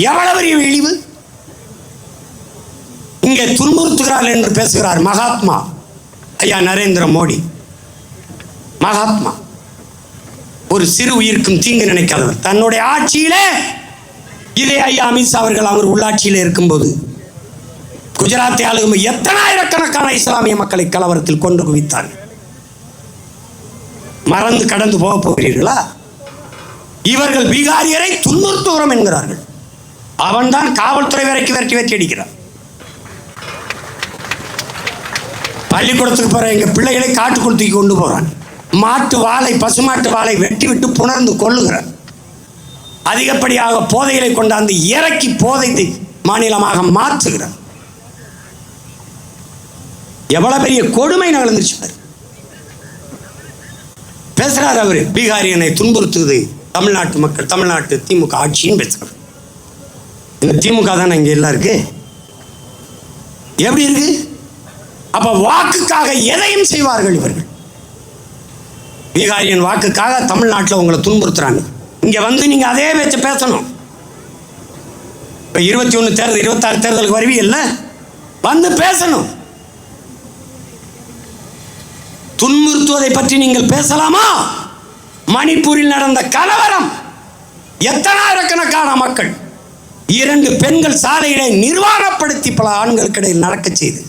எவ்வளவு பெரிய இழிவு? இங்கே துன்புறுத்துகிறார் என்று பேசுகிறார் மகாத்மா. ஐயா நரேந்திர மோடி. மகாத்மா. ஒரு சிறு உயிருக்கும் தீங்கு நினைக்காதவர். தன்னுடைய ஆட்சியிலே இதே ஐயா அமித்ஷா அவர்கள் அவர் உள்ளாட்சியில் இருக்கும்போது குஜராத்தை ஆளுகும் எத்தனாயிரக்கணக்கான இஸ்லாமிய மக்களை கலவரத்தில் கொண்டு குவித்தார் மறந்து கடந்து போக போகிறீர்களா? இவர்கள் பீகாரியரை துன்புறுத்துகிறோம் என்கிறார்கள். அவன்தான் காவல்துறை வரைக்கும் விரட்டி வெட்டி அடிக்கிறான். பள்ளிக்கூடத்துக்கு போற எங்க பிள்ளைகளை காட்டுக்குளத்துக்கு கொண்டு போறான். மாட்டு வாழை பசுமாட்டு வாழை வெட்டி விட்டு புணர்ந்து கொள்ளுகிறான் அதிகப்படியாக போதைகளை கொண்டாந்து இறக்கி போதை மாநிலமாக மாற்றுகிறான். எவ்வளவு பெரிய கொடுமை நடந்துச்சு பாரு. பேசுறாரு அவர். பீகாரியனை துன்புறுத்துவது தமிழ்நாட்டு மக்கள் தமிழ்நாட்டு திமுக ஆட்சின்னு பேசுகிறார் திமுக தானே இங்கே எல்லாம் இருக்கு எப்படி இருக்கு? அப்ப வாக்குக்காக எதையும் செய்வார்கள் இவர்கள்? பீகாரியின் வாக்குக்காக தமிழ்நாட்டில் உங்களை துன்புறுத்துறாங்க. இங்க வந்து நீங்க அதே வச்சு பேசணும். இப்போ இருபத்தி ஒன்று தேர்தல் இருபத்தாறு தேர்தலுக்கு வருவீங்கல்ல வந்து பேசணும். துன்புறுத்துவதை பற்றி நீங்கள் பேசலாமா? மணிப்பூரில் நடந்த கலவரம். எத்தனாயிரக்கணக்கான மக்கள் இரண்டு பெண்கள் சாலையிலே நிர்வாணப்படுத்தி பல ஆண்களுக்கு இடையில் நடக்க செய்து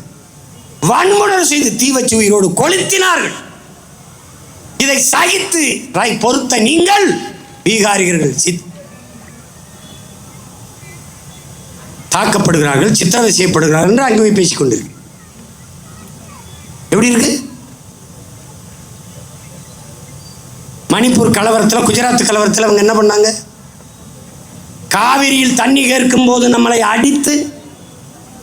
வன்முறை செய்து தீ வச்சு உயிரோடு கொளுத்தினார்கள். இதை சகித்து ராய் பொறுத்த நீங்கள் பீகாரிகர்கள் சித் தாக்கப்படுகிறார்கள் சித்திரவதை செய்யப்படுகிறார்கள் என்று அங்கே போய் பேசிக்கொண்டிருக்கு எப்படி இருக்கு? மணிப்பூர் கலவரத்தில் குஜராத் கலவரத்தில் அவங்க என்ன பண்ணாங்க? காவிரியில் தண்ணி கேட்கும் போது நம்மளை அடித்து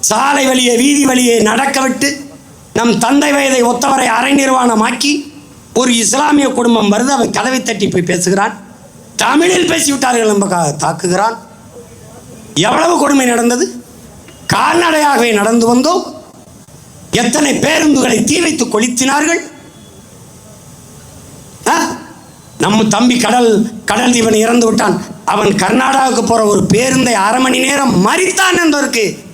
சாலை வழியே வீதி வழியே நடக்க விட்டு நம் தந்தை வயதை ஒத்தவரை அரை நிர்வாணமாக்கி ஒரு இஸ்லாமிய குடும்பம் வருது அவன் கதவை தட்டி போய் பேசுகிறான். தமிழில் பேசிவிட்டார்கள் நம்ம தாக்குகிறான். எவ்வளவு கொடுமை நடந்தது? கால்நடையாகவே நடந்து வந்தோம். எத்தனை பேருந்துகளை தீ வைத்து கொளுத்தினார்கள்? ஆ? நம்ம தம்பி கடல் கடல் தீவன் இறந்து விட்டான். அவன் கர்நாடகாவுக்கு போற ஒரு பேருந்தை அரை மணி நேரம் மறித்தான் என்பதற்கு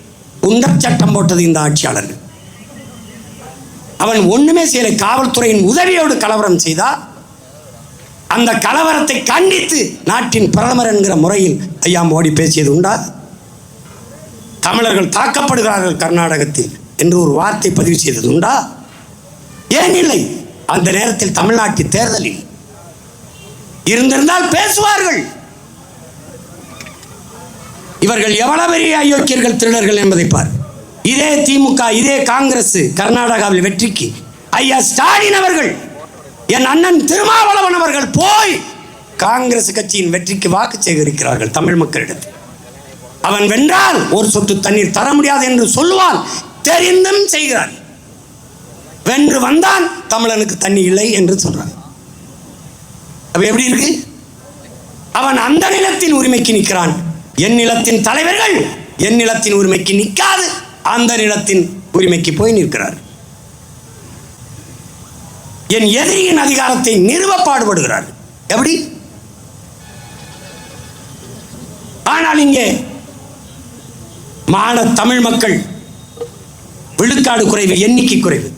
உண்டர் சட்டம் போட்டது இந்த ஆட்சியாளர் அவன் ஒண்ணுமே செய்யலை. காவல்துறையின் உதவியோடு கலவரம் செய்தா. அந்த கலவரத்தை கண்டித்து நாட்டின் பிரதமர் என்கிற முறையில் ஐயா மோடி பேசியது உண்டா? தமிழர்கள் தாக்கப்படுகிறார்கள் கர்நாடகத்தில் என்று ஒரு வார்த்தை பதிவு செய்தது உண்டா? ஏன் இல்லை? அந்த நேரத்தில் தமிழ்நாட்டு தேர்தலில் இருந்திருந்தால் பேசுவார்கள். இவர்கள் எவ்வளவு பெரிய அயோக்கியர்கள் திருடர்கள் என்பதை பார். இதே திமுக இதே காங்கிரஸ் கர்நாடகாவில் வெற்றிக்கு. ஐயா ஸ்டாலின் அவர்கள் என் அண்ணன் திருமாவளவன் அவர்கள் போய் காங்கிரஸ் கட்சியின் வெற்றிக்கு வாக்கு சேகரிக்கிறார்கள் தமிழ் மக்களிடத்தில் அவன் வென்றால் ஒரு சொட்டு தண்ணீர் தர முடியாது என்று சொல்லுவான் தெரிந்தும் செய்கிறான். வென்று வந்தான் தமிழனுக்கு தண்ணி இல்லை என்று சொல்றான். அப்ப எப்படி இருக்கு? அவன் அந்த நிலத்தின் உரிமைக்கு நிற்கிறான். என் நிலத்தின் தலைவர்கள் என் நிலத்தின் உரிமைக்கு நிற்காது. அந்த நிலத்தின் உரிமைக்கு போய் நிற்கிறார். என் எதிரியின் அதிகாரத்தை நிறுவ பாடுபடுகிறார். எப்படி? ஆனால் இங்கே மான தமிழ் மக்கள் விழுக்காடு குறைவு எண்ணிக்கை குறைவு.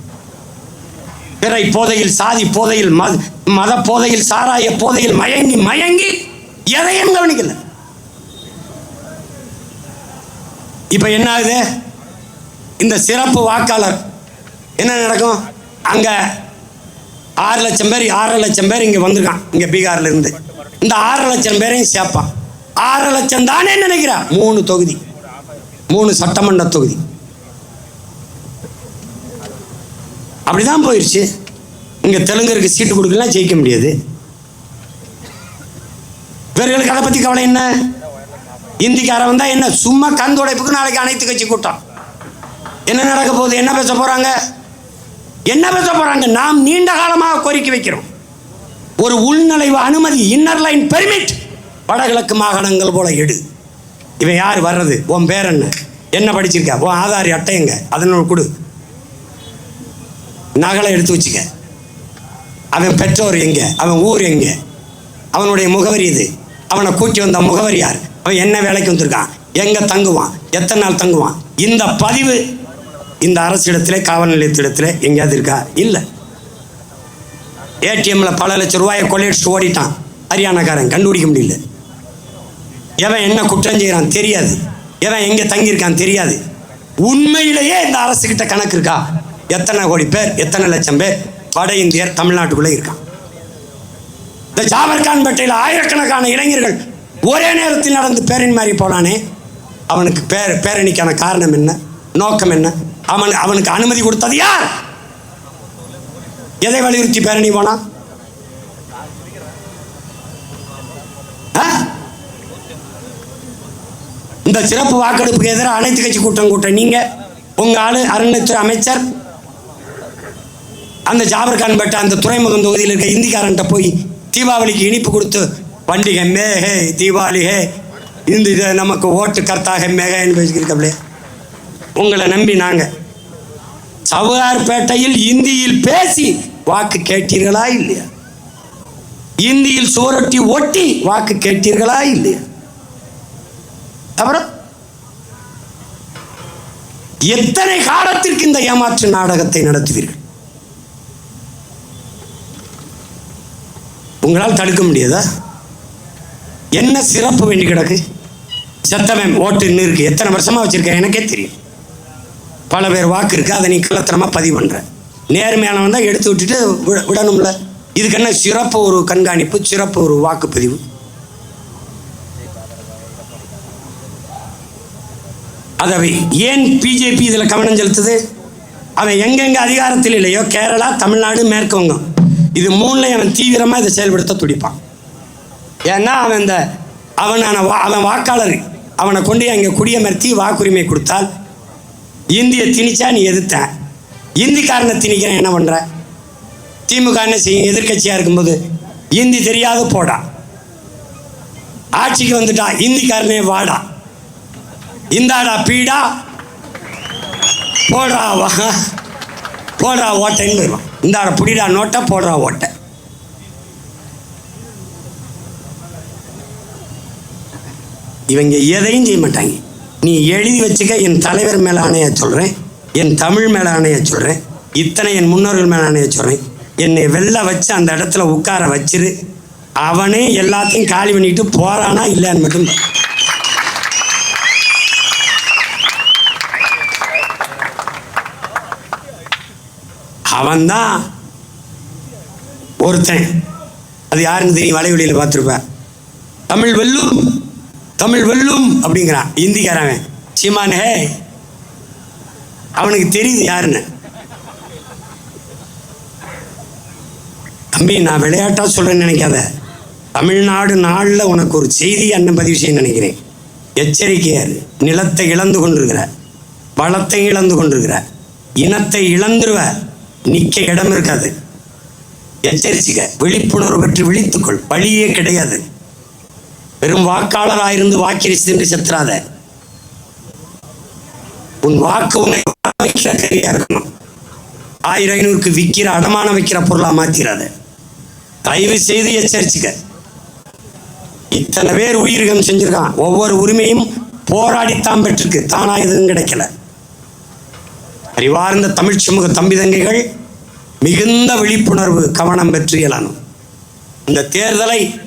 பிறை போதையில் சாதி போதையில் மத மத போதையில் சாராய போதையில் மயங்கி மயங்கி எதையும் கவனிக்கல. இப்போ என்ன ஆகுது இந்த சிறப்பு வாக்காளர் என்ன நடக்கும்? அங்கே ஆறு லட்சம் பேர் ஆறரை லட்சம் பேர் இங்கே வந்திருக்கான் இங்கே பீகாரில் இருந்து. இந்த ஆறு லட்சம் பேரையும் சேர்ப்பான். ஆறு லட்சம் தானே நினைக்கிறா? மூணு தொகுதி. மூணு சட்டமன்ற தொகுதி. அப்படிதான் போயிடுச்சு இங்கே தெலுங்கருக்கு சீட்டு கொடுக்கலாம் ஜெயிக்க முடியாது. இவர்களுக்கு அதை பற்றி கவலை என்ன? இந்திக்காரன் வந்தா என்ன சும்மா கந்துடைப்புக்கு நாளைக்கு அனைத்து கட்சி கூட்டம். என்ன நடக்க போகுது என்ன பேச போறாங்க? என்ன பேச போறாங்க? நாம் நீண்ட காலமாக கோரிக்கை வைக்கிறோம். ஒரு உள்நுழைவு அனுமதி இன்னர் லைன் பெர்மிட் வடகிழக்கு மாகாணங்கள் போல எடு. இவன் யார் வர்றது? உன் பேர் என்ன? என்ன படிச்சிருக்க? உன் ஆதார் அட்டைங்க அதனோட கொடு. நகலை எடுத்து வச்சுக்க. அவன் பெற்றோர் எங்க? அவன் ஊர் எங்க? அவனுடைய முகவரி இது அவனை கூட்டி வந்த முகவரி யார்? அவன் என்ன வேலைக்கு வந்திருக்கான்? எங்கே தங்குவான்? எத்தனை நாள் தங்குவான்? இந்த பதிவு இந்த அரசிடத்திலே காவல் நிலையத்திடத்தில் எங்கேயாவது இருக்கா? இல்லை. ஏடிஎம்மில் பல லட்சம் ரூபாயை கொள்ளையடிச்சு ஓடிட்டான். ஹரியானாக்காரன் கண்டுபிடிக்க முடியல. எவன் என்ன குற்றம் செய்கிறான் தெரியாது. எவன் எங்கே தங்கியிருக்கான் தெரியாது. உண்மையிலேயே இந்த அரசுக்கிட்ட கணக்கு இருக்கா? எத்தனை கோடி பேர் எத்தனை லட்சம் பேர் வட இந்தியர் தமிழ்நாட்டுக்குள்ளே இருக்கான். இந்த ஜாவர்கான்பேட்டையில் ஆயிரக்கணக்கான இளைஞர்கள் ஒரே நேரத்தில் நடந்து பேரணி மாதிரி போனானே அவனுக்கு பேர் பேரணிக்கான காரணம் என்ன நோக்கம் என்ன அவன் அவனுக்கு அனுமதி கொடுத்தது யார்? எதை வலியுறுத்தி பேரணி போனா? ஆ? இந்த சிறப்பு வாக்கெடுப்புக்கு எதிராக அனைத்து கட்சி கூட்டம் கூட்ட நீங்க உங்க ஆளு அறநிலைத்துறை அமைச்சர் அந்த ஜாபர்கான் பெட்ட அந்த துறைமுகம் தொகுதியில் இருக்க இந்திக்காரன்ட்ட போய் தீபாவளிக்கு இனிப்பு கொடுத்து பண்டிகை மே தீபாவளிகே தீபாவளி ஹே. இந்த இதை நமக்கு ஓட்டு கர்த்தாக மேகன்னு பேசிக்கிறக்கப்லே உங்களை நம்பி நாங்கள் சவுகார்பேட்டையில் இந்தியில் பேசி வாக்கு கேட்டீர்களா இல்லையா? இந்தியில் சுவரொட்டி ஒட்டி வாக்கு கேட்டீர்களா இல்லையா? அப்புறம்? எத்தனை காலத்திற்கு இந்த ஏமாற்று நாடகத்தை நடத்துவீர்கள்? உங்களால் தடுக்க முடியாதா? என்ன சிறப்பு வேண்டி கிடக்கு? சத்தமேம் ஓட்டு இருக்குது இருக்கு. எத்தனை வருஷமாக வச்சுருக்கேன்? எனக்கே தெரியும். பல பேர் வாக்கு இருக்குது அதை நீ கள்ளத்தனமாக பதிவு பண்ணுற நேர்மையானவன் தான் எடுத்து விட்டுட்டு விட- விடணும்ல. இதுக்கு என்ன சிறப்பு ஒரு கண்காணிப்பு சிறப்பு ஒரு வாக்குப்பதிவு? அதை ஏன் பிஜேபி இதில் கவனம் செலுத்துது? அவன் எங்கெங்க அதிகாரத்தில் இல்லையோ? கேரளா தமிழ்நாடு மேற்கு வங்கம் இது மூணில் அவன் தீவிரமாக இதை செயல்படுத்த துடிப்பான். ஏன்னா அவன் இந்த அவனான வா- அவன் வாக்காளர். அவனை கொண்டு அங்கே குடியமர்த்தி வாக்குரிமை கொடுத்தால் இந்திய திணிச்சா நீ எதிர்த்தேன். இந்திக்காரனை திணிக்கிறேன் என்ன பண்ணுற திமுக என்ன செய்யும்? எதிர்க்கட்சியாக இருக்கும்போது இந்தி தெரியாத போடா. ஆட்சிக்கு வந்துட்டா இந்திக்காரனே வாடா. இந்தாடா பீடா. போடுறா வா. போடுறா ஓட்டைன்னு வருவான். இந்தாடா புடிடா நோட்டை போடுறா ஓட்டை. இவங்க எதையும் செய்ய மாட்டாங்க. நீ எழுதி வச்சுக்க என் தலைவர் மேல ஆணைய சொல்கிறேன் என் தமிழ் மேல ஆணைய சொல்கிறேன் இத்தனை என் முன்னோர்கள் மேல ஆணைய சொல்கிறேன் என்னை வெளில வச்சு அந்த இடத்துல உட்கார வச்சிரு. அவனே எல்லாத்தையும் காலி பண்ணிட்டு போறானா இல்லைன்னு மட்டும் அவன்தான் ஒருத்தன். அது யாருன்னு தெரியும்? வலைவெளியில் பார்த்துருப்பேன் தமிழ் வெல்லும் தமிழ் வெல்லும் அப்படிங்கிறான். இந்திக்காரன் சீமான் ஹே அவனுக்கு தெரியுது யாருன்னு. தம்பி நான் விளையாட்டா சொல்றேன்னு நினைக்காத. தமிழ்நாடு நாளில் உனக்கு ஒரு செய்தி அண்ணன் பதிவு செய்ய நினைக்கிறேன். எச்சரிக்கையார் நிலத்தை இழந்து கொண்டிருக்கிற வளத்தை இழந்து கொண்டிருக்கிற இனத்தை இழந்துருவ நிக்க இடம் இருக்காது. எச்சரிச்சுக்க. விழிப்புணர்வு பற்றி விழித்துக்கொள். வழியே கிடையாது. வெறும் வாக்காளராக இருந்து வாக்களிச்சு செத்துறாத. உன் வாக்கு உன்னை வைக்கிற கரியா இருக்கணும். ஆயிரம் ஐநூறுக்கு விற்கிற அடமானம் வைக்கிற பொருளா மாத்திராத. தயவு செய்து எச்சரிச்சுக்க. இத்தனை பேர் உயிரிகம் செஞ்சிருக்கான். ஒவ்வொரு உரிமையும் போராடித்தான் பெற்றிருக்கு. தானா எதுவும் கிடைக்கல. அறிவார்ந்த தமிழ் சமூக தம்பி தங்கைகள் மிகுந்த விழிப்புணர்வு கவனம் பெற்று இயலானும் இந்த தேர்தலை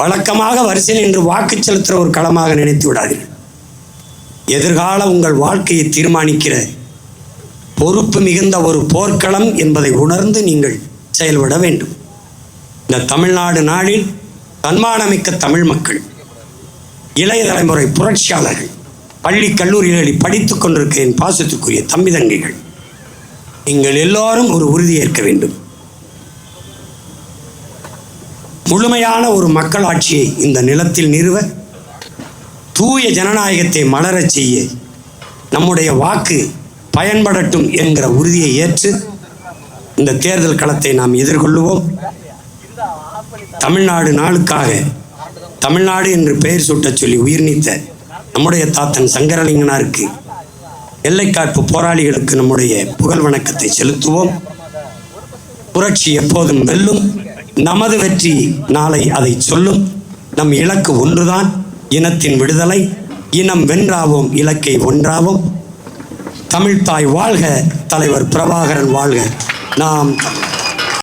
வழக்கமாக வரிசையில் என்று வாக்கு செலுத்துகிற ஒரு களமாக நினைத்து விடாதீர்கள். எதிர்கால உங்கள் வாழ்க்கையை தீர்மானிக்கிற பொறுப்பு மிகுந்த ஒரு போர்க்களம் என்பதை உணர்ந்து நீங்கள் செயல்பட வேண்டும். இந்த தமிழ்நாடு நாளில் தன்மானமிக்க தமிழ் மக்கள் இளைய தலைமுறை புரட்சியாளர்கள் பள்ளி கல்லூரிகளில் படித்துக் கொண்டிருக்க என் பாசத்துக்குரிய தம்பி தங்கைகள் நீங்கள் எல்லோரும் ஒரு உறுதியேற்க வேண்டும். முழுமையான ஒரு மக்களாட்சியை இந்த நிலத்தில் நிறுவ தூய ஜனநாயகத்தை மலரச் செய்ய நம்முடைய வாக்கு பயன்படட்டும் என்கிற உறுதியை ஏற்று இந்த தேர்தல் களத்தை நாம் எதிர்கொள்ளுவோம். தமிழ்நாடு நாளுக்காக தமிழ்நாடு என்று பெயர் சூட்டச் சொல்லி உயிர் நீத்த நம்முடைய தாத்தன் சங்கரலிங்கனாருக்கு எல்லைக்காப்பு போராளிகளுக்கு நம்முடைய புகழ் வணக்கத்தை செலுத்துவோம். புரட்சி எப்போதும் வெல்லும். நமது வெற்றி நாளை அதை சொல்லும். நம் இலக்கு ஒன்றுதான் இனத்தின் விடுதலை இனம் வென்றாவோம் இலக்கை ஒன்றாவோம். தமிழ்தாய் வாழ்க தலைவர் பிரபாகரன் வாழ்க. நாம் தமிழ்